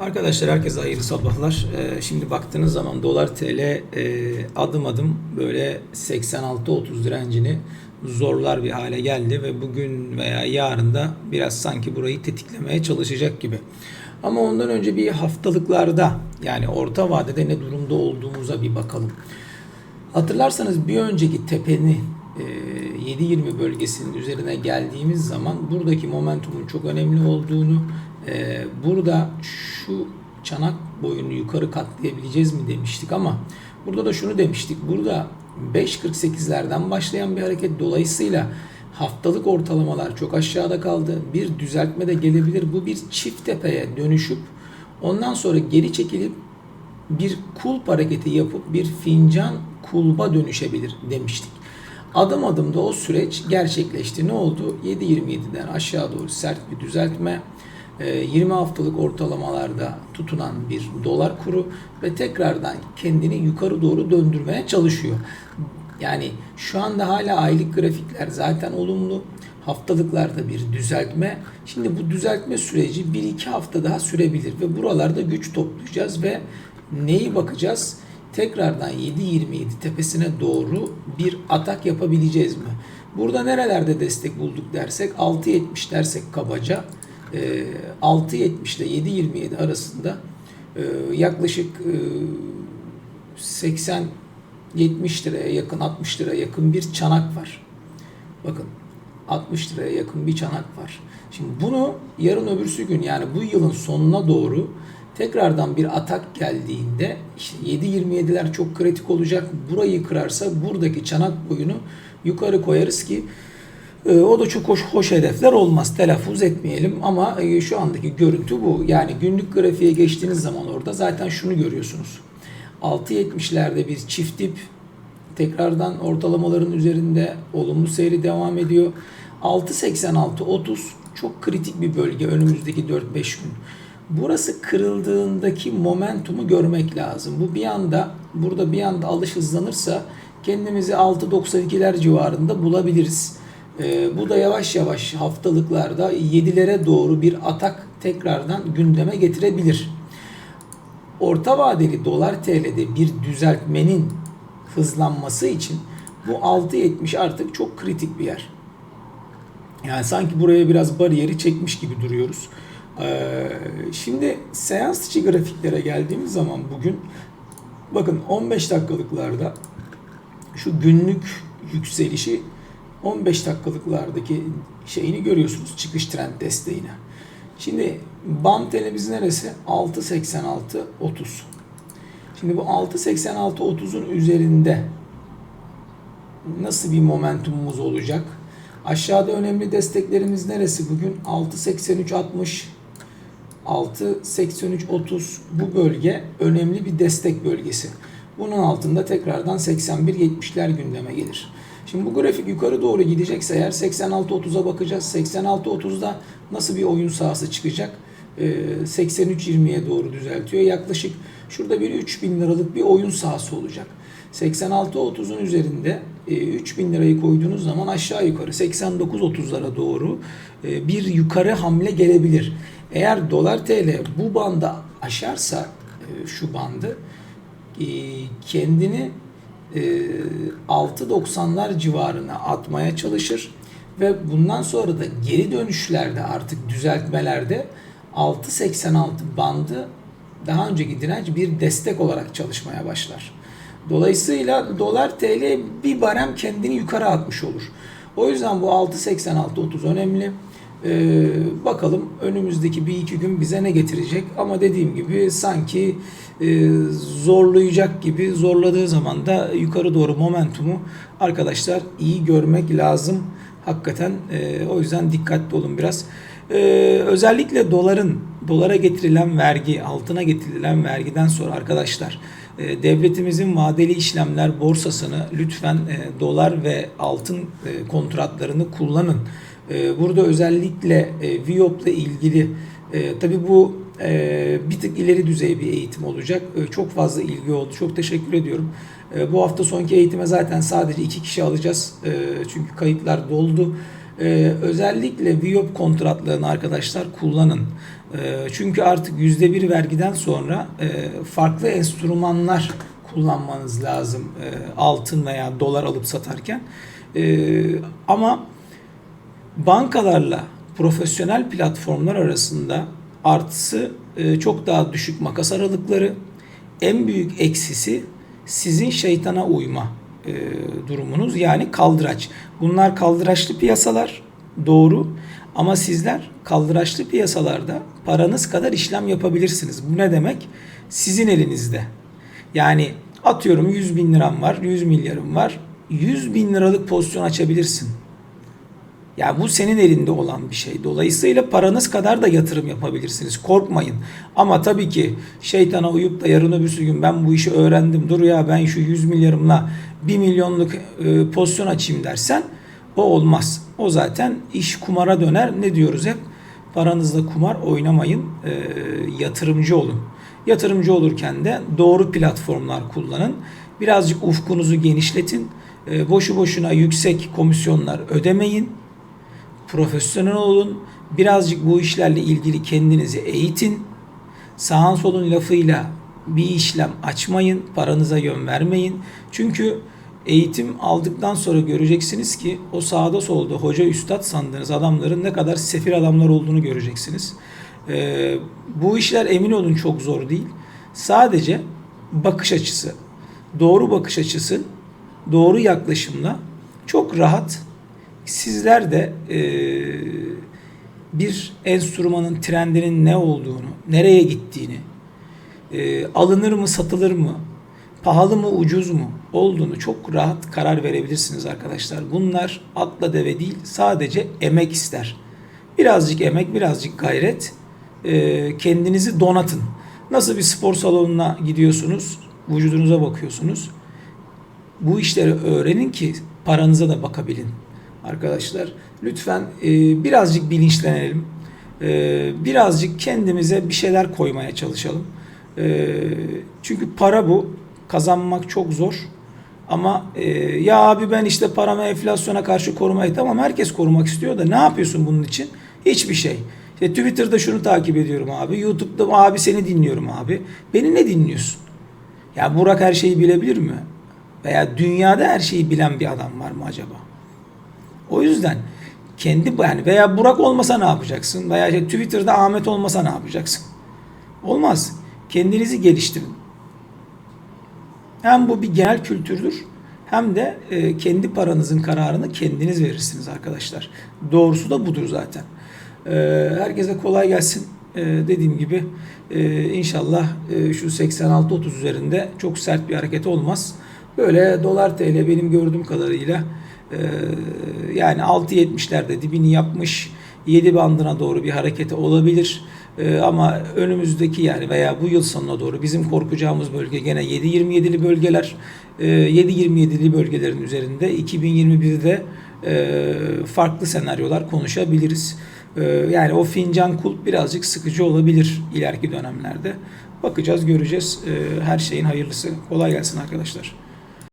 Arkadaşlar herkese hayırlı sabahlar. Ee, şimdi baktığınız zaman dolar TL e, adım adım böyle 86-30 direncini zorlar bir hale geldi ve bugün veya yarın da biraz sanki burayı tetiklemeye çalışacak gibi. Ama ondan önce bir haftalıklarda yani orta vadede ne durumda olduğumuza bir bakalım. Hatırlarsanız bir önceki tepenin 7.20 bölgesinin üzerine geldiğimiz zaman buradaki momentumun çok önemli olduğunu, e, burada şu çanak boyunu yukarı katlayabileceğiz mi demiştik ama burada da şunu demiştik. Burada 5.48'lerden başlayan bir hareket dolayısıyla haftalık ortalamalar çok aşağıda kaldı. Bir düzeltme de gelebilir. Bu bir çift tepeye dönüşüp ondan sonra geri çekilip bir kulp hareketi yapıp bir fincan kulba dönüşebilir demiştik. Adım adım da o süreç gerçekleşti. Ne oldu? 7.27'den aşağı doğru sert bir düzeltme. 20 haftalık ortalamalarda tutunan bir dolar kuru ve tekrardan kendini yukarı doğru döndürmeye çalışıyor. Yani şu anda hala aylık grafikler zaten olumlu. Haftalıklarda bir düzeltme. Şimdi bu düzeltme süreci 1-2 hafta daha sürebilir ve buralarda güç toplayacağız ve neyi bakacağız? Tekrardan 7.27 tepesine doğru bir atak yapabileceğiz mi? Burada nerelerde destek bulduk dersek 6.70 dersek kabaca 6.70 ile 7.27 arasında e, yaklaşık 80 70 liraya yakın 60 liraya yakın bir çanak var. Bakın 60 liraya yakın bir çanak var. Şimdi bunu yarın öbürsü gün yani bu yılın sonuna doğru tekrardan bir atak geldiğinde işte 7.27'ler çok kritik olacak. Burayı kırarsa buradaki çanak boyunu yukarı koyarız ki e, o da çok hoş, hoş hedefler olmaz. Telaffuz etmeyelim ama e, şu andaki görüntü bu. Yani günlük grafiğe geçtiğiniz zaman orada zaten şunu görüyorsunuz. 6.70'lerde bir çift dip tekrardan ortalamaların üzerinde olumlu seyri devam ediyor. 6.86-30 çok kritik bir bölge önümüzdeki 4-5 gün. Burası kırıldığındaki momentumu görmek lazım. Bu bir anda burada bir anda alış hızlanırsa kendimizi 6.92'ler civarında bulabiliriz. Ee, bu da yavaş yavaş haftalıklarda 7'lere doğru bir atak tekrardan gündeme getirebilir. Orta vadeli dolar TL'de bir düzeltmenin hızlanması için bu 6.70 artık çok kritik bir yer. Yani sanki buraya biraz bariyeri çekmiş gibi duruyoruz. Ee, şimdi seans içi grafiklere geldiğimiz zaman bugün bakın 15 dakikalıklarda şu günlük yükselişi 15 dakikalıklardaki şeyini görüyorsunuz çıkış trend desteğini. Şimdi BAM telemiz neresi? 6.86 30. Şimdi bu 6.86 30'un üzerinde nasıl bir momentumumuz olacak? Aşağıda önemli desteklerimiz neresi bugün? 6.83 60 6.83 30 bu bölge önemli bir destek bölgesi. Bunun altında tekrardan 81-70'ler gündeme gelir. Şimdi bu grafik yukarı doğru gidecekse eğer 86-30'a bakacağız. 86-30'da nasıl bir oyun sahası çıkacak? Ee, 83-20'ye doğru düzeltiyor. Yaklaşık şurada bir 3000 liralık bir oyun sahası olacak. 86-30'un üzerinde e, 3000 lirayı koyduğunuz zaman aşağı yukarı 89-30'lara doğru e, bir yukarı hamle gelebilir. Eğer dolar TL bu banda aşarsa e, şu bandı e, kendini e, 6.90'lar civarına atmaya çalışır ve bundan sonra da geri dönüşlerde artık düzeltmelerde 6.86 bandı daha önceki direnç bir destek olarak çalışmaya başlar. Dolayısıyla dolar TL bir barem kendini yukarı atmış olur. O yüzden bu 6.86-30 önemli. Ee, bakalım önümüzdeki bir iki gün bize ne getirecek? Ama dediğim gibi sanki e, zorlayacak gibi zorladığı zaman da yukarı doğru momentumu arkadaşlar iyi görmek lazım. Hakikaten e, o yüzden dikkatli olun biraz. E, özellikle doların dolara getirilen vergi altına getirilen vergiden sonra arkadaşlar e, devletimizin vadeli işlemler borsasını lütfen e, dolar ve altın e, kontratlarını kullanın. E, burada özellikle e, Viyop'la ilgili e, tabi bu e, bir tık ileri düzey bir eğitim olacak. E, çok fazla ilgi oldu. Çok teşekkür ediyorum. E, bu hafta sonki eğitime zaten sadece iki kişi alacağız. Çünkü kayıtlar doldu. Ee, özellikle Viyop kontratlarını arkadaşlar kullanın. Ee, çünkü artık %1 vergiden sonra farklı enstrümanlar kullanmanız lazım altın veya dolar alıp satarken. E, ama bankalarla profesyonel platformlar arasında artısı e, çok daha düşük makas aralıkları. En büyük eksisi sizin şeytana uyma e, durumunuz yani kaldıraç. Bunlar kaldıraçlı piyasalar doğru ama sizler kaldıraçlı piyasalarda paranız kadar işlem yapabilirsiniz. Bu ne demek? Sizin elinizde. Yani atıyorum 100 bin liram var, 100 milyarım var. 100 bin liralık pozisyon açabilirsin. Ya bu senin elinde olan bir şey. Dolayısıyla paranız kadar da yatırım yapabilirsiniz. Korkmayın. Ama tabii ki şeytana uyup da yarın öbürsü gün ben bu işi öğrendim. Dur ya ben şu 100 milyarımla 1 milyonluk e, pozisyon açayım dersen o olmaz. O zaten iş kumara döner. Ne diyoruz hep? Paranızla kumar oynamayın. E, yatırımcı olun. Yatırımcı olurken de doğru platformlar kullanın. Birazcık ufkunuzu genişletin. E, boşu boşuna yüksek komisyonlar ödemeyin profesyonel olun. Birazcık bu işlerle ilgili kendinizi eğitin. Sağın solun lafıyla bir işlem açmayın. Paranıza yön vermeyin. Çünkü eğitim aldıktan sonra göreceksiniz ki o sağda solda hoca üstad sandığınız adamların ne kadar sefir adamlar olduğunu göreceksiniz. Ee, bu işler emin olun çok zor değil. Sadece bakış açısı, doğru bakış açısı, doğru yaklaşımla çok rahat sizler de e, bir enstrümanın trendinin ne olduğunu, nereye gittiğini, e, alınır mı, satılır mı, pahalı mı, ucuz mu olduğunu çok rahat karar verebilirsiniz arkadaşlar. Bunlar atla deve değil, sadece emek ister. Birazcık emek, birazcık gayret, e, kendinizi donatın. Nasıl bir spor salonuna gidiyorsunuz, vücudunuza bakıyorsunuz. Bu işleri öğrenin ki paranıza da bakabilin arkadaşlar. Lütfen e, birazcık bilinçlenelim. E, birazcık kendimize bir şeyler koymaya çalışalım. E, çünkü para bu. Kazanmak çok zor. Ama e, ya abi ben işte paramı enflasyona karşı korumayı tamam herkes korumak istiyor da ne yapıyorsun bunun için? Hiçbir şey. İşte Twitter'da şunu takip ediyorum abi. YouTube'da abi seni dinliyorum abi. Beni ne dinliyorsun? Ya Burak her şeyi bilebilir mi? Veya dünyada her şeyi bilen bir adam var mı acaba? O yüzden kendi yani veya Burak olmasa ne yapacaksın? Veya işte Twitter'da Ahmet olmasa ne yapacaksın? Olmaz. Kendinizi geliştirin. Hem bu bir genel kültürdür hem de e, kendi paranızın kararını kendiniz verirsiniz arkadaşlar. Doğrusu da budur zaten. E, herkese kolay gelsin. E, dediğim gibi e, inşallah e, şu 86-30 üzerinde çok sert bir hareket olmaz. Böyle dolar TL benim gördüğüm kadarıyla yani 6.70'lerde dibini yapmış 7 bandına doğru bir hareketi olabilir. Ee, ama önümüzdeki yani veya bu yıl sonuna doğru bizim korkacağımız bölge gene 7.27'li bölgeler. Ee, 7.27'li bölgelerin üzerinde 2021'de e, farklı senaryolar konuşabiliriz. Ee, yani o fincan kulp birazcık sıkıcı olabilir ileriki dönemlerde. Bakacağız, göreceğiz. Ee, her şeyin hayırlısı. Kolay gelsin arkadaşlar.